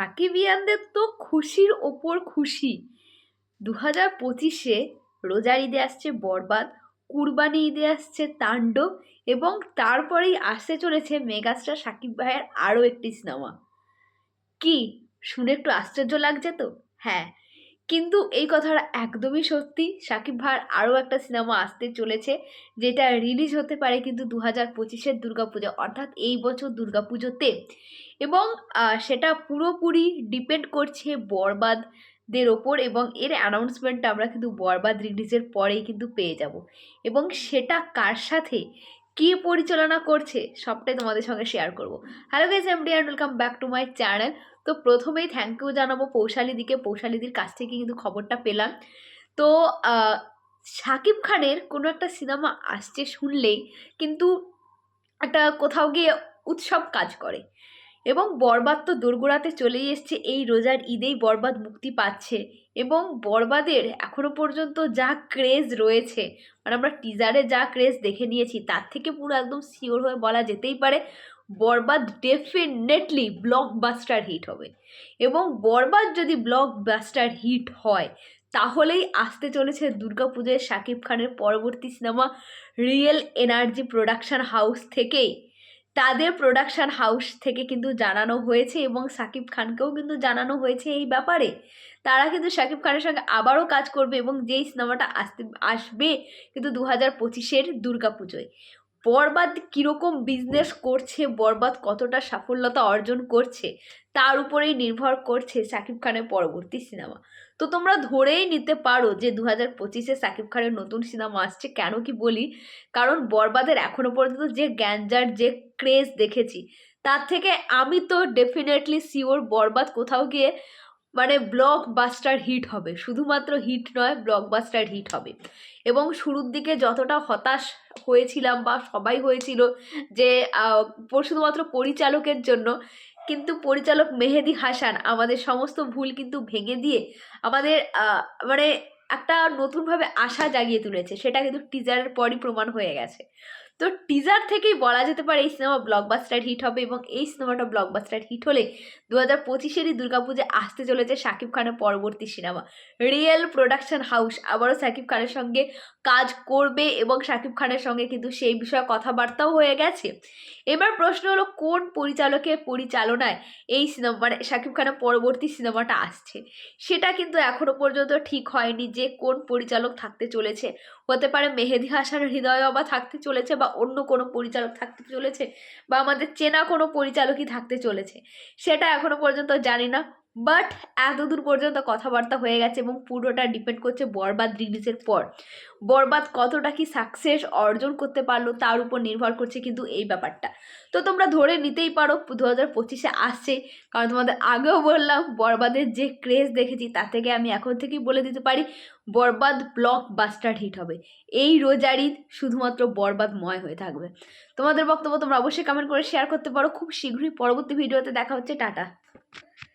সাকিবিয়ানদের তো খুশির ওপর খুশি। দু হাজার পঁচিশে রোজার ঈদে আসছে বরবাদ, কুরবানি ঈদে আসছে তাণ্ডব এবং তারপরেই আসতে চলেছে মেগাস্টার সাকিব ভাইয়ের আরও একটি সিনেমা। কি, শুনে একটু আশ্চর্য লাগছে তো? হ্যাঁ কিন্তু এই কথাটা একদমই সত্যি। সাকিব ভাইয়ের আরও একটা সিনেমা আসতে চলেছে, যেটা রিলিজ হতে পারে কিন্তু দু হাজার পঁচিশের দুর্গাপুজো, অর্থাৎ এই বছর দুর্গাপুজোতে। এবং সেটা পুরোপুরি ডিপেন্ড করছে বরবাদদের ওপর এবং এর অ্যানাউন্সমেন্টটা আমরা কিন্তু বরবাদ রিলিজের পরেই কিন্তু পেয়ে যাব। এবং সেটা কার সাথে? কে পরিচালনা করছে সবটাই তোমাদের সঙ্গে শেয়ার করব। Hello guys M D and welcome back to my channel তো প্রথমেই থ্যাংক ইউ জানাব পৌশালিদিকে পৌশালিদির কাছ থেকে কিন্তু খবরটা পেলাম। তো শাকিব খানের কোনো একটা সিনেমা আসছে শুনলেই কিন্তু একটা কোথাও গিয়ে উৎসব কাজ করে। এবং বরবাদ তো দোরগোড়াতে চলেই এসছে, এই রোজার ঈদেই বরবাদ মুক্তি পাচ্ছে। এবং বরবাদের এখনও পর্যন্ত যা ক্রেজ রয়েছে মানে আমরা টিজারে যা ক্রেজ দেখে নিয়েছি, তার থেকে পুরো একদম শিওর হয়ে বলা যেতেই পারে, বরবাদ ডেফিনেটলি ব্লকবাস্টার হিট হবে। এবং বরবাদ যদি ব্লকবাস্টার হিট হয়, তাহলেই আসতে চলেছে দুর্গাপুজোয় শাকিব খানের পরবর্তী cinema real energy production house থেকেই। তাদের প্রোডাকশান হাউস থেকে কিন্তু জানানো হয়েছে এবং সাকিব খানকেও কিন্তু জানানো হয়েছে এই ব্যাপারে। তারা কিন্তু সাকিব খানের সঙ্গে আবারও কাজ করবে এবং যেই সিনেমাটা আসতে, আসবে কিন্তু দু হাজার পঁচিশের দুর্গাপুজোয়। বরবাদ কীরকম বিজনেস করছে, বরবাদ কতটা সাফল্যতা অর্জন করছে, তার উপরেই নির্ভর করছে শাকিব খানের পরবর্তী সিনেমা তো তোমরা ধরেই নিতে পারো যে দু হাজার পঁচিশে শাকিব খানের নতুন সিনেমা আসছে, কেন কি বলি? কারণ বরবাদের এখনও পর্যন্ত যে গ্যাঞ্জার, যে ক্রেজ দেখেছি, তার থেকে আমি তো ডেফিনেটলি শিওর বরবাদ কোথাও গিয়ে মানে ব্লক বাস্টার হিট হবে। শুধুমাত্র হিট নয় ব্লকবাস্টার হিট হবে। এবং শুরুর দিকে যতটা হতাশ হয়েছিলাম বা সবাই হয়েছিল যে শুধুমাত্র পরিচালকের জন্য, কিন্তু পরিচালক মেহেদি হাসান আমাদের সমস্ত ভুল কিন্তু ভেঙে দিয়ে আমাদের মানে একটা নতুনভাবে আশা জাগিয়ে তুলেছে। সেটা কিন্তু টিজারের পরই প্রমাণ হয়ে গেছে। তো টিজার থেকেই বলা যেতে পারে এই সিনেমা ব্লকবাস্টার হিট হবে এবং এই সিনেমাটা ব্লকবাস্টার হিট হলে দু হাজার পঁচিশেরই দুর্গাপুজো আসতে চলেছে শাকিব খানের পরবর্তী সিনেমা রিয়েল প্রোডাকশন হাউস আবারও শাকিব খানের সঙ্গে কাজ করবে এবং শাকিব খানের সঙ্গে কিন্তু সেই বিষয়ে কথাবার্তাও হয়ে গেছে। এবার প্রশ্ন হলো, কোন পরিচালকের পরিচালনায় এই সিনেমা মানে শাকিব খানের পরবর্তী সিনেমাটা আসছে? সেটা কিন্তু এখনও পর্যন্ত ঠিক হয়নি যে কোন পরিচালক থাকতে চলেছে। হতে পারে মেহেদি হাসান হৃদয় বাবা থাকতে চলেছে বা অন্য কোনো পরিচালক থাকতে চলেছে বা আমাদের চেনা কোনো পরিচালকই থাকতে চলেছে? সেটা এখনও পর্যন্ত জানি না। বাট এতদূর পর্যন্ত কথাবার্তা হয়ে গেছে এবং পুরোটা ডিপেন্ড করছে বরবাদ রিলিজের পর। বরবাদ কতটা কি সাকসেস অর্জন করতে পারল তার উপর নির্ভর করছে কিন্তু এই ব্যাপারটা। তো তোমরা ধরে নিতেই পারো, দু হাজার পঁচিশে আসছে। কারণ তোমাদের আগেও বললাম, বরবাদের যে ক্রেজ দেখেছি তা থেকে আমি এখন থেকেই বলে দিতে পারি, বরবাদ ব্লক বাস্টার হিট হবে। এই রোজার শুধুমাত্র বরবাদময় হয়ে থাকবে। তোমাদের বক্তব্য তোমরা অবশ্যই কমেন্ট করে শেয়ার করতে পারো। খুব শীঘ্রই পরবর্তী ভিডিওতে দেখা হচ্ছে। টাটা।